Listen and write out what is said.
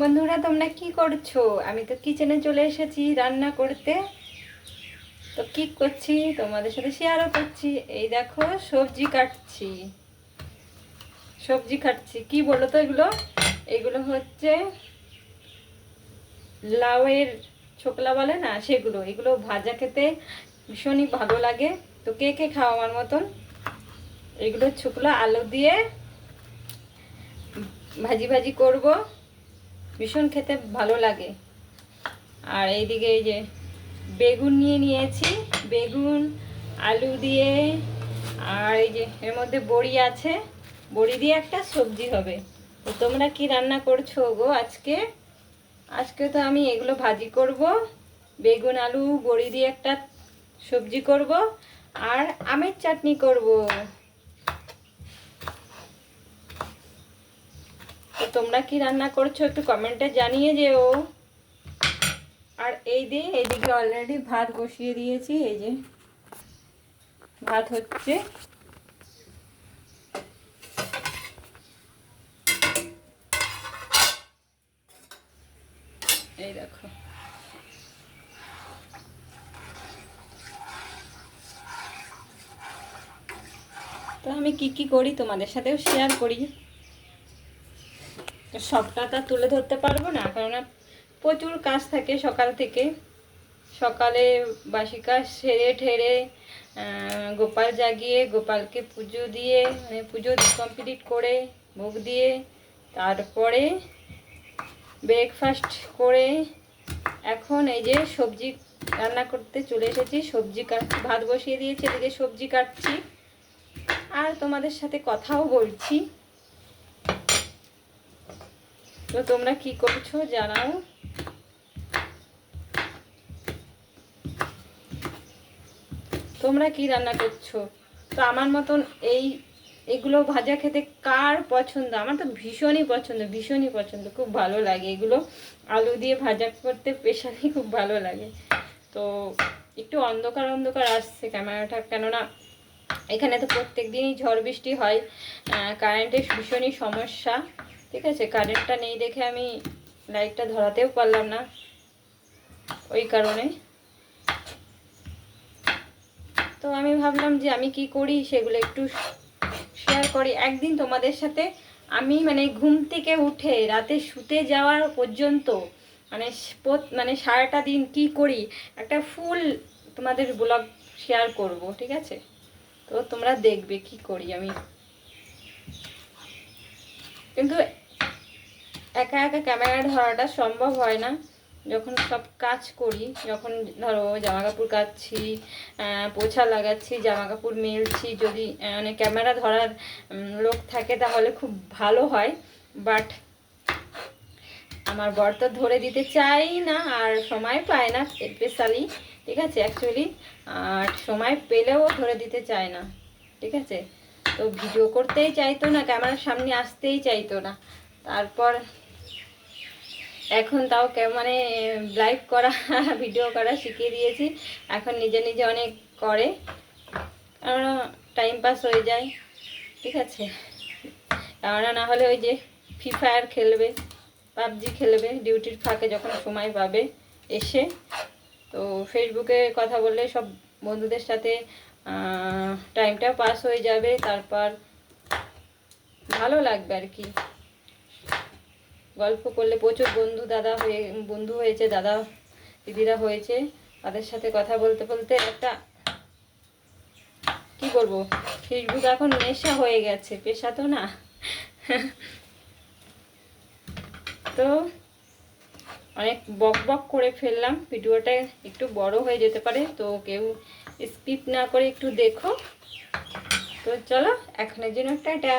বন্ধুরা, তোমরা কি করছ? আমি তো কিচেনে চলে এসেছি রান্না করতে। তো কি করছি? তোমাদের সাথে শেয়ারও করছি। এই দেখো, সবজি কাটছি। সবজি কাটছি। কি বলো তো এগুলো? এগুলো হচ্ছে লাউয়ের ছোকলা বলে না, সেগুলো। এগুলো ভাজা খেতে ভীষণই ভালো লাগে। তো কে কে খাও আমার মতন? এগুলো ছোকলা, আলু দিয়ে ভাজি ভাজি করব। ভীষণ খেতে ভালো লাগে। আর এইদিকে এই যে বেগুন নিয়ে নিয়েছি। বেগুন, আলু দিয়ে, আর এই যে এর মধ্যে বড়ি আছে। বড়ি দিয়ে একটা সবজি হবে। তো তোমরা কি রান্না করছ গো আজকে? আজকে তো আমি এগুলো ভাজি করব। বেগুন, আলু, বড়ি দিয়ে একটা সবজি করব। আর আমের চাটনি করব। তোমরা কি রান্না করছ একটু কমেন্টে জানিয়ে যেও। আর এই দিয়ে এইদিকে অলরেডি ভাত বসিয়ে দিয়েছি, এই যে ভাত হচ্ছে। এই দেখো। তো আমি কি কি করি তোমাদের সাথেও শেয়ার করি। সবটা আর তুলে ধরতে পারব না, কেননা প্রচুর কাজ থাকে সকাল থেকে। সকালে বাসি কাজ সেরে ঠেরে গোপাল জাগিয়ে, গোপালকে পুজো দিয়ে মানে পুজো কমপ্লিট করে, ভোগ দিয়ে, তারপরে ব্রেকফাস্ট করে, এখন এই যে সবজি রান্না করতে চলে এসেছি, সবজি কাট, ভাত বসিয়ে দিয়েছি, এদিকে সবজি কাটছি। আর তোমাদের সাথে কথাও বলছি। তো তোমরা কি করছ জানাও। তোমরা কি রান্না করছ? তো আমার মতন এই, এগুলো ভাজা খেতে কার পছন্দ? আমার তো ভীষণই পছন্দ ভীষণই পছন্দ। খুব ভালো লাগে এগুলো। আলু দিয়ে ভাজা করতে স্পেশালি খুব ভালো লাগে। তো একটু অন্ধকার অন্ধকার আসছে ক্যামেরাটা। কেননা এখানে তো প্রত্যেক দিনই ঝড় বৃষ্টি হয় কারেন্টের ভীষণই সমস্যা। ঠিক আছে কারেন্টটা নেই দেখে আমি লাইটটা ধরাতেও পারলাম না। ওই কারণে। তো আমি ভাবলাম যে আমি কি করি, সেগুলো একটু শেয়ার করি। একদিন তোমাদের সাথে আমি মানে ঘুম থেকে উঠে রাতে শুতে যাওয়ার পর্যন্ত মানে মানে সারাটা দিন কি করি, একটা ফুল তোমাদের ব্লগ শেয়ার করব, ঠিক আছে? তো তোমরা দেখবে কি করি আমি। কিন্তু একা একা ক্যামেরা ধরাটা সম্ভব হয় না। যখন সব কাজ করি, যখন ধরো জামা কাপড় কাচ্ছি পোছা লাগাচ্ছি জামা কাপড় মেলছি, যদি মানে ক্যামেরা ধরার লোক থাকে তাহলে খুব ভালো হয়। বাট আমার বর তো ধরে দিতে চাই না আর সময় পায় না স্পেশালি, ঠিক আছে অ্যাকচুয়ালি আর সময় পেলেও ধরে দিতে চায় না, ঠিক আছে। তো ভিডিও করতেই চাইতো না, ক্যামেরার সামনে আসতেই চাইতো না। তারপর এখন তাও মানে লাইভ করা ভিডিও করা শিখিয়ে দিয়েছি। এখন নিজে নিজে অনেক করে। কেননা টাইম পাস হয়ে যায়। ঠিক আছে? কেননা না হলে ওই যে ফ্রি ফায়ার খেলবে, পাবজি খেলবে ডিউটির ফাঁকে যখন সময় পাবে এসে। তো ফেসবুকে কথা বললে সব বন্ধুদের সাথে টাইমটা পাস হয়ে যাবে। তারপর ভালো লাগবে আর কি। গল্প করলে প্রচুর বন্ধু দাদা হয়ে, বন্ধু হয়েছে, দাদা দিদিরা হয়েছে। তাদের সাথে কথা বলতে বলতে একটা, কি বলব, ফেসবুক এখন নেশা হয়ে গেছে, পেশা তো না। তো অনেক বক বক করে ফেললাম, ভিডিওটা একটু বড় হয়ে যেতে পারে, তো কেউ স্কিপ না করে একটু দেখো। তো চলো, এখনের জন্য টাটা।